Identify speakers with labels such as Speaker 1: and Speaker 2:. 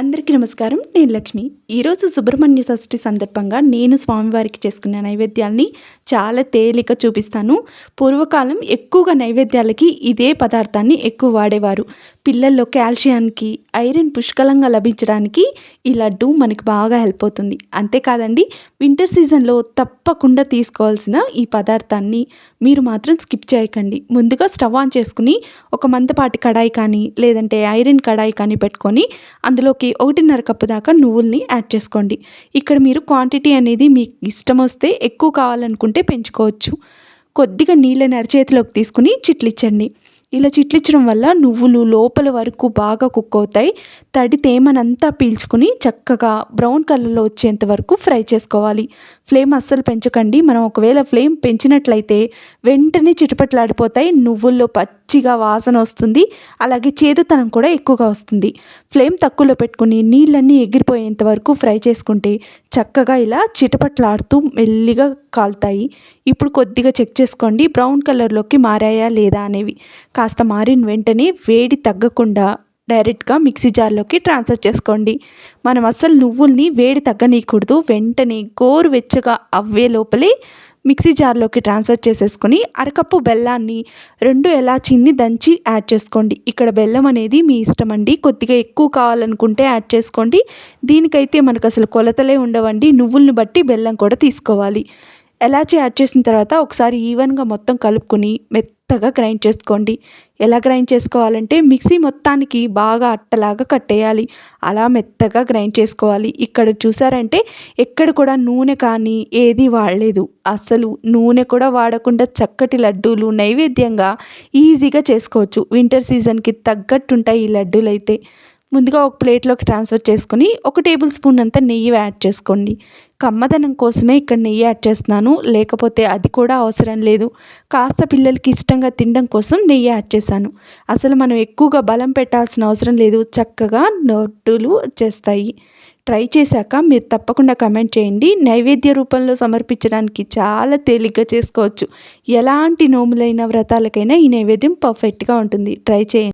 Speaker 1: అందరికీ నమస్కారం. నేను లక్ష్మి. ఈరోజు సుబ్రహ్మణ్య షష్ఠి సందర్భంగా నేను స్వామివారికి చేసుకున్న నైవేద్యాల్ని చాలా తేలిక చూపిస్తాను. పూర్వకాలం ఎక్కువగా నైవేద్యాలకి ఇదే పదార్థాన్ని ఎక్కువ వాడేవారు. పిల్లల్లో కాల్షియానికి ఐరన్ పుష్కలంగా లభించడానికి ఈ లడ్డు మనకి బాగా హెల్ప్ అవుతుంది. అంతేకాదండి వింటర్ సీజన్లో తప్పకుండా తీసుకోవాల్సిన ఈ పదార్థాన్ని మీరు మాత్రం స్కిప్ చేయకండి. ముందుగా స్టవ్ ఆన్ చేసుకుని ఒక మందపాటి కడాయి కానీ లేదంటే ఐరన్ కడాయి కానీ పెట్టుకొని అందులోకి ఒకటిన్నర కప్పు దాకా నువ్వుల్ని యాడ్ చేసుకోండి. ఇక్కడ మీరు క్వాంటిటీ అనేది మీకు ఇష్టం వస్తే ఎక్కువ కావాలనుకుంటే పెంచుకోవచ్చు. కొద్దిగా నీళ్ళని అరచేతిలోకి తీసుకుని చిట్లిచ్చండి ఇలా చిట్లించడం వల్ల నువ్వులు లోపల వరకు బాగా కుక్ అవుతాయి. తడి తేమనంతా పీల్చుకుని చక్కగా బ్రౌన్ కలర్లో వచ్చేంత వరకు ఫ్రై చేసుకోవాలి. ఫ్లేమ్ అస్సలు పెంచకండి. మనం ఒకవేళ ఫ్లేమ్ పెంచినట్లయితే వెంటనే చిటపట్లాడిపోతాయి. నువ్వుల్లో పచ్చిగా వాసన వస్తుంది. అలాగే చేదుతనం కూడా ఎక్కువగా వస్తుంది. ఫ్లేమ్ తక్కువలో పెట్టుకుని నీళ్ళన్నీ ఎగిరిపోయేంత వరకు ఫ్రై చేసుకుంటే చక్కగా ఇలా చిటపట్లాడుతూ మెల్లిగా కాలుతాయి. ఇప్పుడు కొద్దిగా చెక్ చేసుకోండి. బ్రౌన్ కలర్లోకి మారాయా లేదా అనేవి. కాస్త మారిన వెంటనే వేడి తగ్గకుండా డైరెక్ట్గా మిక్సీ జార్లోకి ట్రాన్స్ఫర్ చేసుకోండి. మనం అస్సలు నువ్వుల్ని వేడి తగ్గనీయకూడదు. వెంటనే గోరువెచ్చగా అవ్వే లోపలే మిక్సీ జార్లోకి ట్రాన్స్ఫర్ చేసేసుకొని అరకప్పు బెల్లాన్ని రెండు ఎలాచీని దంచి యాడ్ చేసుకోండి. ఇక్కడ బెల్లం అనేది మీ ఇష్టం అండి. కొద్దిగా ఎక్కువ కావాలనుకుంటే యాడ్ చేసుకోండి. దీనికైతే మనకు అసలు కొలతలే ఉండవండి. నువ్వుల్ని బట్టి బెల్లం కూడా తీసుకోవాలి. ఎలాచి యాడ్ చేసిన తర్వాత ఒకసారి ఈవెన్గా మొత్తం కలుపుకొని మెత్తగా గ్రైండ్ చేసుకోండి. ఎలా గ్రైండ్ చేసుకోవాలంటే మిక్సీ మొత్తానికి బాగా అట్టలాగా కట్టేయాలి. అలా మెత్తగా గ్రైండ్ చేసుకోవాలి. ఇక్కడ చూసారంటే ఎక్కడ కూడా నూనె కానీ ఏది వాడలేదు. అసలు నూనె కూడా వాడకుండా చక్కటి లడ్డూలు నైవేద్యంగా ఈజీగా చేసుకోవచ్చు. వింటర్ సీజన్కి తగ్గట్టుంటాయి ఈ లడ్డూలు అయితే ముందుగా ఒక ప్లేట్లోకి ట్రాన్స్ఫర్ చేసుకొని ఒక టేబుల్ స్పూన్ అంతా నెయ్యి యాడ్ చేసుకోండి. కమ్మదనం కోసమే ఇక్కడ నెయ్యి యాడ్ చేస్తున్నాను. లేకపోతే అది కూడా అవసరం లేదు. కాస్త పిల్లలకి ఇష్టంగా తినడం కోసం నెయ్యి యాడ్ చేశాను. అసలు మనం ఎక్కువగా బలం పెట్టాల్సిన అవసరం లేదు. చక్కగా నొట్టులు వచ్చేస్తాయి. ట్రై చేశాక మీరు తప్పకుండా కమెంట్ చేయండి. నైవేద్య రూపంలో సమర్పించడానికి చాలా తేలిగ్గా చేసుకోవచ్చు. ఎలాంటి నోములైన వ్రతాలకైనా ఈ నైవేద్యం పర్ఫెక్ట్గా ఉంటుంది. ట్రై చేయండి.